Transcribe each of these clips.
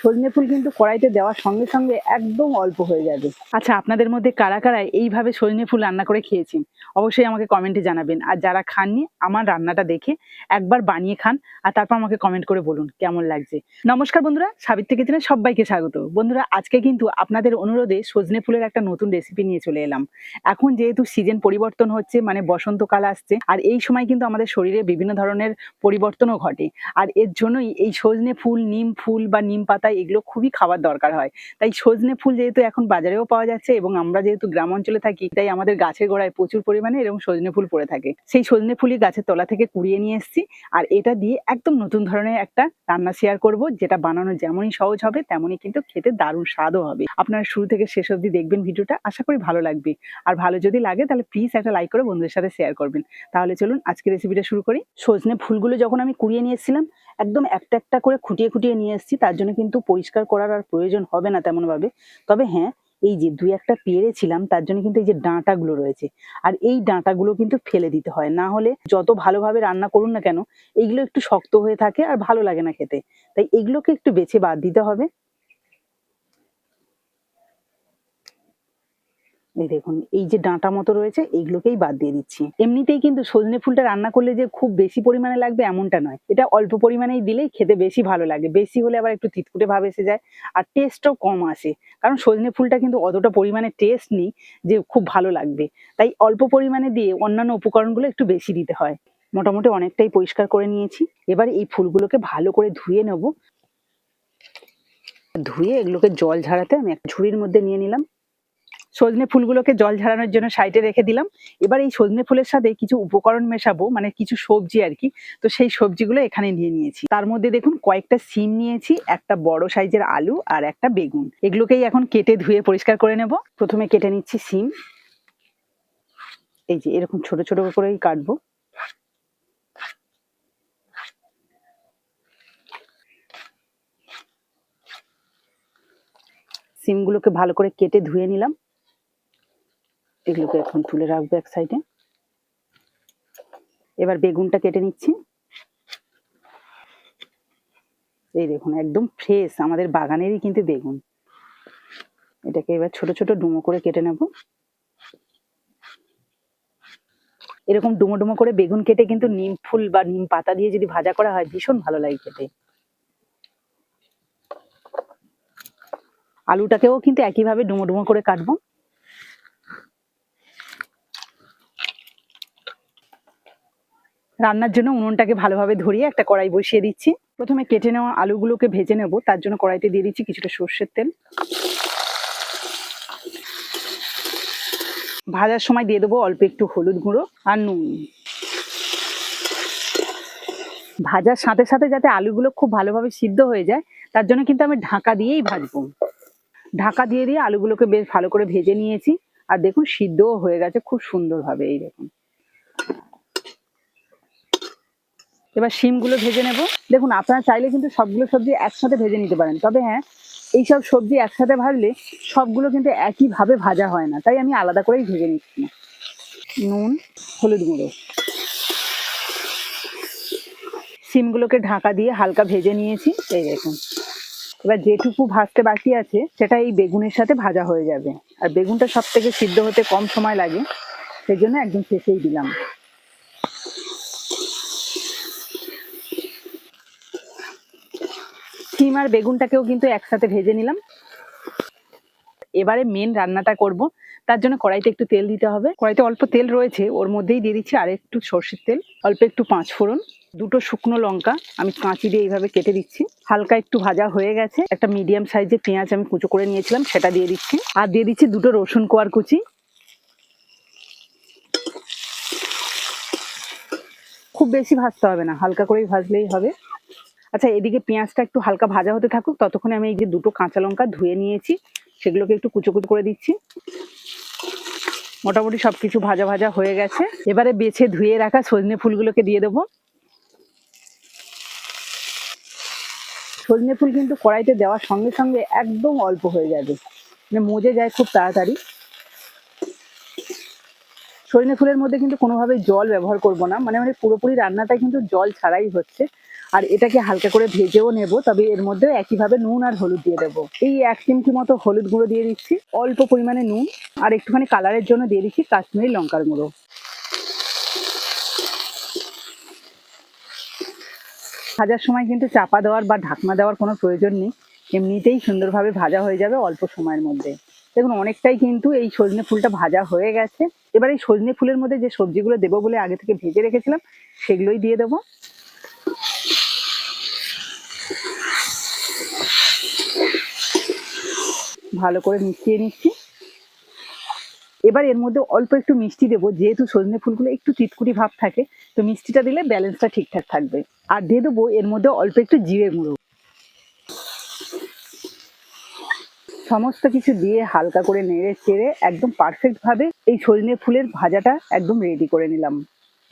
সজনে ফুল কিন্তু কড়াইতে দেওয়ার সঙ্গে সঙ্গে একদম অল্প হয়ে যাবে। আচ্ছা আপনাদের মধ্যে কারা কারা এইভাবে সজনে ফুল রান্না করে খেয়েছেন? অবশ্যই আমাকে কমেন্টে জানাবেন। আর যারা খাননি, আমার রান্নাটা দেখে একবার বানিয়ে খান আর তারপর আমাকে কমেন্ট করে বলুন কেমন লাগছে। নমস্কার বন্ধুরা, সাবিত্রী কিচেনে সবাইকে স্বাগত। বন্ধুরা, আজকে কিন্তু আপনাদের অনুরোধে সজনে ফুলের একটা নতুন রেসিপি নিয়ে চলে এলাম। এখন যেহেতু সিজন পরিবর্তন হচ্ছে মানে বসন্তকাল আসছে, আর এই সময় কিন্তু আমাদের শরীরে বিভিন্ন ধরনের পরিবর্তনও ঘটে। আর এর জন্যই এই সজনে ফুল, নিম ফুল বা নিম পাতা এগুলো খুবই খাওয়ার দরকার হয়। তাই সজনে ফুল যেহেতু এখন বাজারেও পাওয়া যাচ্ছে এবং আমরা যেহেতু গ্রাম অঞ্চলে থাকি, তাই আমাদের গাছের গোড়ায় প্রচুর পরিমাণে এরকম সজনে ফুল পড়ে থাকে। সেই সজনে ফুলই গাছের তলা থেকে কুড়িয়ে নিয়ে এসেছি আর এটা দিয়ে একদম নতুন ধরনের একটা রান্না শেয়ার করব, যেটা বানানো যেমনই সহজ হবে, তেমনই কিন্তু খেতে দারুণ স্বাদও হবে। আপনারা শুরু থেকে শেষ অবধি দেখবেন ভিডিওটা, আশা করি ভালো লাগবে। আর ভালো যদি লাগে তাহলে প্লিজ একটা লাইক করে বন্ধুদের সাথে শেয়ার করবেন। তাহলে চলুন আজকে রেসিপিটা শুরু করি। সজনে ফুলগুলো যখন আমি কুড়িয়ে নিয়ে এসেছিলাম, একদম একটা একটা করে খুঁটিয়ে খুঁটিয়ে নিয়ে এসেছি, তার জন্য কিন্তু পরিষ্কার করার আর প্রয়োজন হবে না তেমন ভাবে তবে হ্যাঁ এই যে দুই একটা পেরেছিলাম তার জন্য কিন্তু এই যে ডাঁটাগুলো রয়েছে। আর এই ডাঁটাগুলো কিন্তু ফেলে দিতে হয়। না হলে যত ভালোভাবে রান্না করুন না কেন, এইগুলো একটু শক্ত হয়ে থাকে আর ভালো লাগে না খেতে। তাই এগুলোকে একটু বেছে বাদ দিতে হবে। এই দেখুন, এই যে ডাঁটা মতো রয়েছে, এইগুলোকেই বাদ দিয়ে দিচ্ছি। এমনিতেই কিন্তু সজনে ফুলটা রান্না করলে যে খুব বেশি পরিমাণে লাগবে এমনটা নয়। এটা অল্প পরিমাণেই দিলেই খেতে বেশি ভালো লাগে। বেশি হলে আবার একটু তিতকুটে ভাব এসে যায় আর টেস্টও কম আসে। কারণ সজনে ফুলটা কিন্তু অতটা পরিমাণে টেস্ট নেই যে খুব ভালো লাগবে। তাই অল্প পরিমাণে দিয়ে অন্যান্য উপকরণগুলো একটু বেশি দিতে হয়। মোটামুটি অনেকটাই পরিষ্কার করে নিয়েছি। এবার এই ফুলগুলোকে ভালো করে ধুয়ে নেব। ধুয়ে এগুলোকে জল ঝাড়াতে আমি একটা ঝুড়ির মধ্যে নিয়ে নিলাম। সজনে ফুলগুলোকে জল ঝাড়ানোর জন্য সাইডে রেখে দিলাম। এবার এই সজনে ফুলের সাথে কিছু উপকরণ মেশাবো মানে কিছু সবজি আর কি। তো সেই সবজিগুলো এখানে নিয়ে নিয়েছি। তার মধ্যে দেখুন, কয়েকটা সিম নিয়েছি, একটা বড় সাইজের আলু আর একটা বেগুন। এগুলোকেই এখন কেটে ধুয়ে পরিষ্কার করে নেব। প্রথমে কেটে নিচ্ছি সিম। এই যে এরকম ছোট ছোট করেই কাটবো। সিমগুলোকে ভালো করে কেটে ধুয়ে নিলাম। এগুলোকে এখন তুলে রাখব এক সাইডে এবার বেগুনটা কেটে নিচ্ছি। এই দেখুন, একদম ফ্রেশ আমাদের বাগানেরই কিন্তু বেগুন। এটাকে এবার ছোট ছোট ডুমো করে কেটে নেব। এরকম ডুমো ডুমো করে বেগুন কেটে কিন্তু নিম ফুল বা নিম পাতা দিয়ে যদি ভাজা করা হয়, ভীষণ ভালো লাগে খেতে। আলুটাকেও কিন্তু একইভাবে ডুমো ডুমো করে কাটবো। রান্নার জন্য উনুনটাকে ভালোভাবে ধরিয়ে একটা কড়াই বসিয়ে দিচ্ছি। প্রথমে কেটে নেওয়া আলুগুলোকে ভেজে নেব, তার জন্য কড়াইতে দিয়ে দিচ্ছি কিছুটা সর্ষের তেল। ভাজার সময় দিয়ে দেবো অল্প একটু হলুদ গুঁড়ো আর নুন। ভাজার সাথে সাথে যাতে আলুগুলো খুব ভালোভাবে সিদ্ধ হয়ে যায়, তার জন্য কিন্তু আমি ঢাকা দিয়েই ভাজবো। ঢাকা দিয়ে দিয়ে আলুগুলোকে বেশ ভালো করে ভেজে নিয়েছি। আর দেখুন, সিদ্ধও হয়ে গেছে খুব সুন্দরভাবে, এই দেখুন। এবার শিমগুলো ভেজে নেব। দেখুন, আপনারা চাইলে কিন্তু সবগুলো সবজি একসাথে ভেজে নিতে পারেন। তবে হ্যাঁ এইসব সবজি একসাথে ভাজলে সবগুলো কিন্তু একইভাবে ভাজা হয় না। তাই আমি আলাদা করেই ভেজে নিচ্ছি। নুন, হলুদ গুঁড়ো। শিমগুলোকে ঢাকা দিয়ে হালকা ভেজে নিয়েছি। এই দেখুন। এবার যেটুকু ভাজতে বাকি আছে, সেটা এই বেগুনের সাথে ভাজা হয়ে যাবে। আর বেগুনটা সব থেকে সিদ্ধ হতে কম সময় লাগে, সেই জন্য একদম শেষেই দিলাম। শিম আর বেগুনটাকেও কিন্তু একসাথে ভেজে নিলাম। এবারে মেন রান্নাটা করব। তার জন্য কড়াইতে একটু তেল দিতে হবে। কড়াইতে অল্প তেল রয়েছে, ওর মধ্যেই দিয়ে দিচ্ছি আর একটু সর্ষের তেল, অল্প একটু পাঁচ ফোড়ন, দুটো শুকনো লঙ্কা, আমি কাঁচি দিয়ে এইভাবে কেটে দিচ্ছি। হালকা একটু ভাজা হয়ে গেছে, একটা মিডিয়াম সাইজের পেঁয়াজ আমি কুচো করে নিয়েছিলাম, সেটা দিয়ে দিচ্ছি। আর দিয়ে দিচ্ছি দুটো রসুন কোয়ার কুচি। খুব বেশি ভাজতে হবে না, হালকা করেই ভাজলেই হবে। আচ্ছা এদিকে পেঁয়াজটা একটু হালকা ভাজা হতে থাকুক, ততক্ষণে আমি এই যে দুটো কাঁচা লঙ্কা ধুয়ে নিয়েছি, সেগুলোকে একটু কুচো কুচো করে দিচ্ছি। মোটামুটি সব কিছু ভাজা ভাজা হয়ে গেছে। এবারে বেছে ধুয়ে রাখা সজনে ফুলগুলোকে দিয়ে দেবো। সজনে ফুল কিন্তু কড়াইতে দেওয়ার সঙ্গে সঙ্গে একদম অল্প হয়ে যাবে। মানে মজে যায় খুব তাড়াতাড়ি। সজনে ফুলের মধ্যে কিন্তু কোনোভাবে জল ব্যবহার করব না। মানে মানে পুরোপুরি রান্নাটা কিন্তু জল ছাড়াই হচ্ছে। আর এটাকে হালকা করে ভেজেও নেব, তবে এর মধ্যে একইভাবে নুন আর হলুদ দিয়ে দেবো। এই এক চিমটি মতো হলুদ গুঁড়ো দিয়ে দিচ্ছি, অল্প পরিমাণে নুন, আর একটুখানি কালারের জন্য দিয়ে দিচ্ছি কাশ্মীরি লঙ্কার গুঁড়ো। ভাজার সময় কিন্তু চাপা দেওয়ার বা ঢাকনা দেওয়ার কোনো প্রয়োজন নেই, এমনিতেই সুন্দরভাবে ভাজা হয়ে যাবে অল্প সময়ের মধ্যে। দেখুন, অনেকটাই কিন্তু এই সজনে ফুলটা ভাজা হয়ে গেছে। এবার এই সজনে ফুলের মধ্যে যে সবজিগুলো দেবো বলে আগে থেকে ভেজে রেখেছিলাম, সেগুলোই দিয়ে দেবো। ভালো করে মিশিয়ে নিচ্ছি। এবার এর মধ্যে অল্প একটু মিষ্টি দেবো, যেহেতু সজনে ফুলগুলো একটু চিটকুটি ভাব থাকে, তো মিষ্টিটা দিলে ব্যালেন্সটা ঠিকঠাক থাকবে। আর দিয়ে দেবো এর মধ্যে অল্প একটু জিরে গুঁড়ো। সমস্ত কিছু দিয়ে হালকা করে নেড়ে চেড়ে একদম পারফেক্ট ভাবে এই সজনে ফুলের ভাজাটা একদম রেডি করে নিলাম।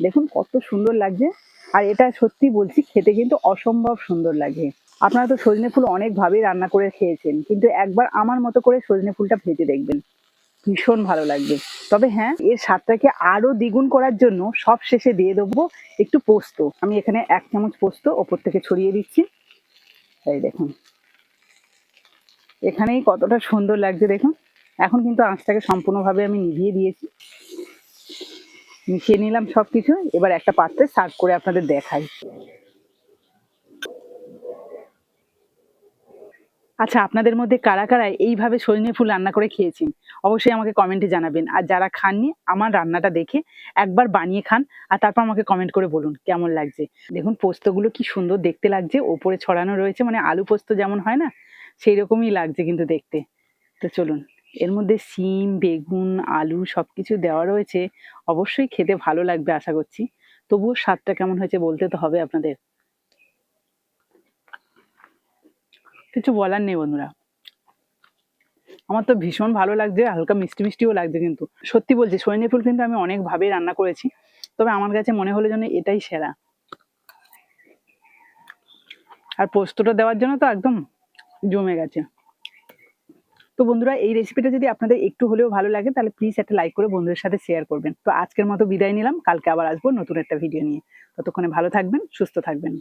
দেখুন কত সুন্দর লাগছে। আর এটা সত্যি বলছি খেতে কিন্তু অসম্ভব সুন্দর লাগে। আপনারা তো সজনে ফুল অনেকভাবেই রান্না করে খেয়েছেন, কিন্তু একবার আমার মতো করে সজনে ফুলটা ভেজে দেখবেন। ভীষণ ভালো লাগবে। তবে হ্যাঁ এর স্বাদটাকে আরও দ্বিগুণ করার জন্য সব শেষে দিয়ে দেবো একটু পোস্ত। আমি এখানে এক চামচ পোস্ত ওপর থেকে ছড়িয়ে দিচ্ছি। এই দেখুন। এখানেই কতটা সুন্দর লাগছে দেখুন। এখন কিন্তু আঁচটাকে সম্পূর্ণভাবে আমি নিভিয়ে দিয়েছি। মিশিয়ে নিলাম সব কিছু এবার একটা পাত্রে সার্ভ করে আপনাদের দেখাই। আচ্ছা আপনাদের মধ্যে কারা কারা এইভাবে সজনে ফুল রান্না করে খেয়েছেন? অবশ্যই আমাকে কমেন্টে জানাবেন। আর যারা খাননি, আমার রান্নাটা দেখে একবার বানিয়ে খান আর তারপর আমাকে কমেন্ট করে বলুন কেমন লাগছে। দেখুন, পোস্তগুলো কি সুন্দর দেখতে লাগছে। ওপরে ছড়ানো রয়েছে মানে আলু পোস্ত যেমন হয় না সেই রকমই লাগছে কিন্তু দেখতে। তো চলুন, এর মধ্যে সিম বেগুন, আলু সব কিছু দেওয়া রয়েছে। অবশ্যই খেতে ভালো লাগবে আশা করছি। তবুও স্বাদটা কেমন হয়েছে বলতে তো হবে আপনাদের। কিছু বলার নেই বন্ধুরা। আমার তো ভীষণ ভালো লাগছে, হালকা মিষ্টি মিষ্টিও লাগছে কিন্তু। সত্যি বলছি সৈন্য ফুল কিন্তু আমি অনেকভাবেই রান্না করেছি। তবে আমার কাছে মনে হলো যেন এটাই সেরা। আর পোস্তটা দেওয়ার জন্য তো একদম জমে গেছে। তো বন্ধুরা, এই রেসিপিটা যদি আপনাদের একটু হলেও ভালো লাগে, তাহলে প্লিজ একটা লাইক করে বন্ধুদের সাথে শেয়ার করবেন। তো আজকের মতো বিদায় নিলাম, কালকে আবার আসব নতুন একটা ভিডিও নিয়ে। ততক্ষণে ভালো থাকবেন, সুস্থ থাকবেন।